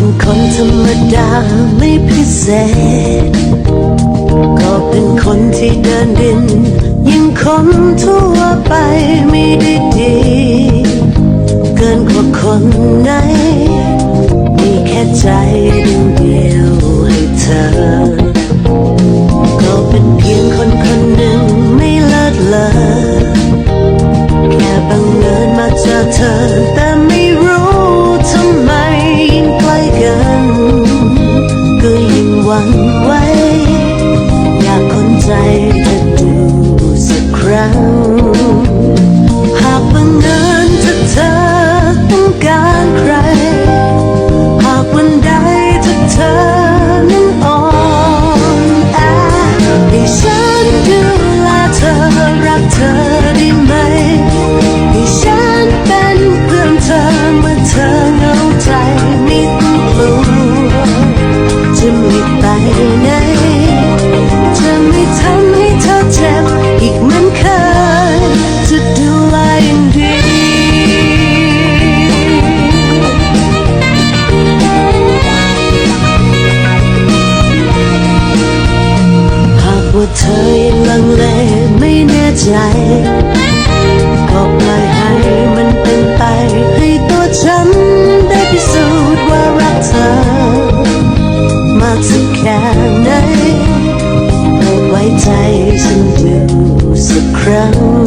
เป็นคนธรรมดาไม่พิเศษ ก็เป็นคนที่เดินดิน ยิ่งคนทั่วไปไม่ได้ดี เกินกว่าคน หากบัง ว่าเธอยังลังเลไม่แน่ใจ ก็ปล่อยให้มันเป็นไป ให้ตัวฉันได้พิสูจน์ว่ารักเธอ มากสักแค่ไหนโปรดไว้ใจฉันดูสักครั้ง